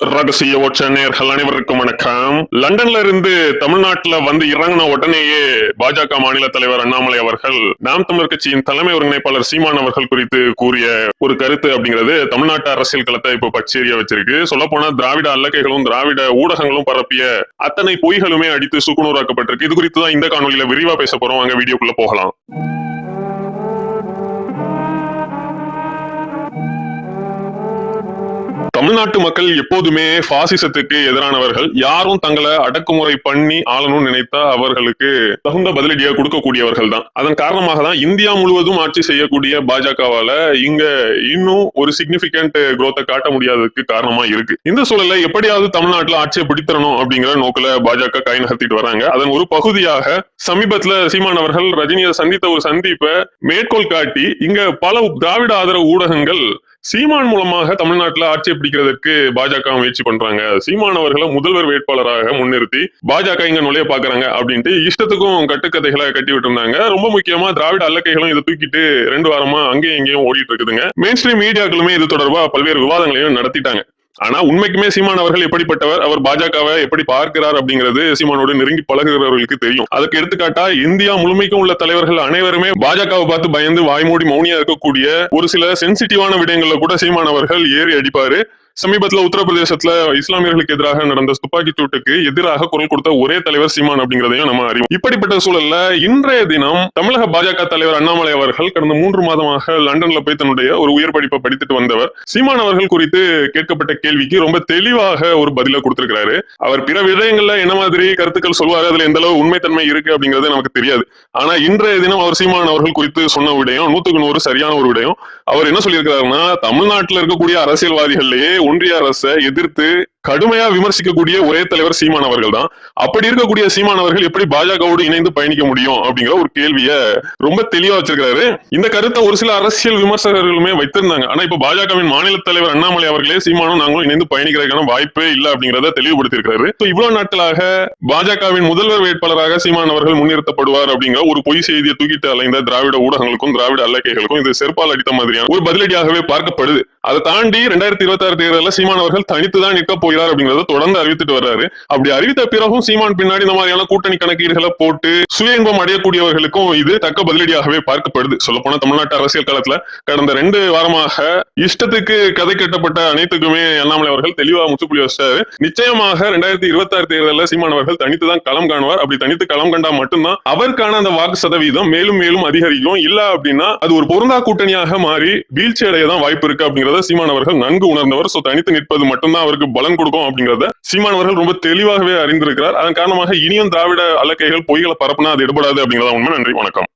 ரகசிய ஓட்ச நேர்கள் அனைவருக்கும் வணக்கம். லண்டன்ல இருந்து தமிழ்நாட்டுல வந்து இறங்கின உடனேயே பாஜக மாநில தலைவர் அண்ணாமலை அவர்கள் நாம் தமிழர் கட்சியின் தலைமை ஒருங்கிணைப்பாளர் சீமான் அவர்கள் குறித்து கூறிய ஒரு கருத்து அப்படிங்கிறது தமிழ்நாட்டு அரசியல் களத்தை இப்போ பச்சேரிய வச்சிருக்கு. சொல்ல போனா திராவிட அல்லக்கைகளும் திராவிட ஊடகங்களும் பரப்பிய அத்தனை பொய்களுமே அடித்து சுக்குநூறாக்கப்பட்டிருக்கு. இது குறித்து தான் இந்த காணொலியில விரிவா பேச போறோம். அங்க வீடியோக்குள்ள போகலாம். தமிழ்நாட்டு மக்கள் எப்போதுமே பாசிசத்துக்கு எதிரானவர்கள். யாரும் தங்களை அடக்குமுறை பண்ணி ஆளணும்னு நினைத்தா அவர்களுக்கு தகுந்த பதிலடியை கொடுக்கக்கூடியவர்கள் தான் அதன் காரணமாக தான் இந்தியா முழுவதும் ஆட்சி செய்யக்கூடிய பாஜகவால இங்க இன்னும் ஒரு சிக்னிபிகண்ட் குரோத்தை காட்ட முடியாததுக்கு காரணமா இருக்கு. இந்த சூழல்ல எப்படியாவது தமிழ்நாட்டுல ஆட்சியை பிடித்தரணும் அப்படிங்கிற நோக்கில பாஜக கை நகர்த்திட்டு வராங்க. அதன் ஒரு பகுதியாக சமீபத்துல சீமான் அவர்கள் ரஜினியை சந்தித்த ஒரு சந்திப்பை மேற்கோள் காட்டி இங்க பல திராவிட ஆதரவு ஊடகங்கள் சீமான் மூலமாக தமிழ்நாட்டில் ஆட்சியை பிடிக்கிறதுக்கு பாஜக முயற்சி பண்றாங்க. சீமான் அவர்களை முதல்வர் வேட்பாளராக முன்னிறுத்தி பாஜக இங்க நுழைய பாக்குறாங்க அப்படின்ட்டு இஷ்டத்துக்கும் கட்டுக்கதைகளை கட்டி விட்டுருந்தாங்க. ரொம்ப முக்கியமா திராவிட அல்லக்கைகளும் இதை தூக்கிட்டு ரெண்டு வாரமா அங்கேயும் இங்கேயும் ஓடிட்டு இருக்குதுங்க. மெயின் ஸ்ட்ரீம் மீடியாக்களுமே இது தொடர்பா பல்வேறு விவாதங்களையும் நடத்திட்டாங்க. ஆனா உண்மைக்குமே சீமான் அவர்கள் எப்படிப்பட்டவர்? அவர் பாஜகவை எப்படி பார்க்கிறார் அப்படிங்கிறது சீமானோடு நெருங்கி பழகுகிறவர்களுக்கு தெரியும். அதுக்கு எடுத்துக்காட்டா இந்தியா முழுமைக்கும் உள்ள தலைவர்கள் அனைவருமே பாஜகவை பார்த்து பயந்து வாய்மூடி மௌனியா இருக்கக்கூடிய ஒரு சில சென்சிட்டிவான விடயங்கள்ல கூட சீமான் அவர்கள் ஏறி அடிப்பாரு. சமீபத்துல உத்தரப்பிரதேசத்துல இஸ்லாமியர்களுக்கு எதிராக நடந்த துப்பாக்கி சூட்டுக்கு எதிராக குரல் கொடுத்த ஒரே தலைவர் சீமான் அப்படிங்கிறதையும் நம்ம அறிவோம். இப்படிப்பட்ட சூழல்ல இன்றைய தினம் தமிழக பாஜக தலைவர் அண்ணாமலை அவர்கள் கடந்த மூன்று மாதமாக லண்டன்ல போய் தன்னுடைய ஒரு உயர் படிப்பை படித்துட்டு வந்தவர். சீமான் அவர்கள் குறித்து கேட்கப்பட்ட கேள்விக்கு ரொம்ப தெளிவாக ஒரு பதில கொடுத்திருக்கிறாரு. அவர் பிற விடயங்கள்ல என்ன மாதிரி கருத்துக்கள் சொல்வாரு? அதுல எந்த அளவு உண்மைத்தன்மை இருக்கு அப்படிங்கிறது நமக்கு தெரியாது. ஆனா இன்றைய தினம் அவர் சீமான் அவர்கள் குறித்து சொன்ன விடயம் நூத்துக்கு நூறு சரியான ஒரு விடயம். அவர் என்ன சொல்லியிருக்கிறாருன்னா தமிழ்நாட்டில் இருக்கக்கூடிய அரசியல்வாதிகள்லயே ஒன்றிய அரசை எதிர்த்து கடுமையா விமர்சிக்கக்கூடிய ஒரே தலைவர் சீமான் அவர்கள் தான் அப்படி இருக்கக்கூடிய சீமான் அவர்கள் எப்படி பாஜகவோடு இணைந்து பயணிக்க முடியும் அப்படிங்கிற ஒரு கேள்விய ரொம்ப தெளிவா வச்சிருக்காரு இந்த கருத்தை ஒரு சில அரசியல் விமர்சகர்களுமே வைத்திருந்தாங்க. ஆனா இப்ப பாஜகவின் மாநில தலைவர் அண்ணாமலை அவர்களே சீமானும் நாங்களும் இணைந்து பயணிக்கிறதுக்கான வாய்ப்பே இல்லை அப்படிங்கறத தெளிவுபடுத்தியிருக்காரு இவ்வளவு நாட்களாக பாஜகவின் முதல்வர் வேட்பாளராக சீமான் அவர்கள் முன்னிறுத்தப்படுவார் அப்படிங்கிற ஒரு பொய் செய்தியை தூக்கிட்டு அலைந்த திராவிட ஊடகங்களுக்கும் திராவிட அல்லக்கைகளுக்கும் இது செருப்பால் அடித்த மாதிரியான ஒரு பதிலடியாகவே பார்க்கப்படுது. அதை தாண்டி ரெண்டாயிரத்தி இருபத்தி ஆறு தேர்தலில் சீமான் அவர்கள் தனித்து தான் நிற்க போகிறார் அப்படிங்கறத தொடர்ந்து அறிவித்துட்டு வர்றாரு. அப்படி அறிவித்த பிறகும் சீமான் பின்னாடி இந்த மாதிரியான கூட்டணி கணக்கீடுகளை போட்டு சுய இன்பம் அடையக்கூடியவர்களுக்கும் இது தக்க பதிலடியாகவே பார்க்கப்படுது. சொல்ல போனா தமிழ்நாட்டு அரசியல் காலத்துல கடந்த ரெண்டு வாரமாக இஷ்டத்துக்கு கதை கட்டப்பட்ட அனைத்துக்குமே அண்ணாமலை அவர்கள் தெளிவா முற்றுப்புள்ளி வச்சாரு நிச்சயமாக ரெண்டாயிரத்தி இருபத்தி ஆறு தேர்தலில் சீமான் அவர்கள் தனித்து தான் களம் காணுவார். அப்படி தனித்து களம் கண்டா மட்டும்தான் அவருக்கான அந்த வாக்கு சதவீதம் மேலும் மேலும் அதிகரிக்கும். இல்ல அப்படின்னா அது ஒரு பொருந்தா கூட்டணியாக மாறி வீழ்ச்சி அடைய தான் வாய்ப்பு இருக்கு அப்படிங்கறத சீமான் அவர்கள் நன்கு உணர்ந்தவர். சோ தனித்து நிற்பது மட்டும்தான் அவருக்கு பலன் கொடுக்கும் அப்படிங்கறத சீமான் அவர்கள் ரொம்ப தெளிவாகவே அறிந்திருக்கிறார். அதன் காரணமாக இனியும் திராவிட அலக்கைகள் பொய்களை பரப்புனா அது எடுபடாது அப்படிங்கறத உண்மை. நன்றி வணக்கம்.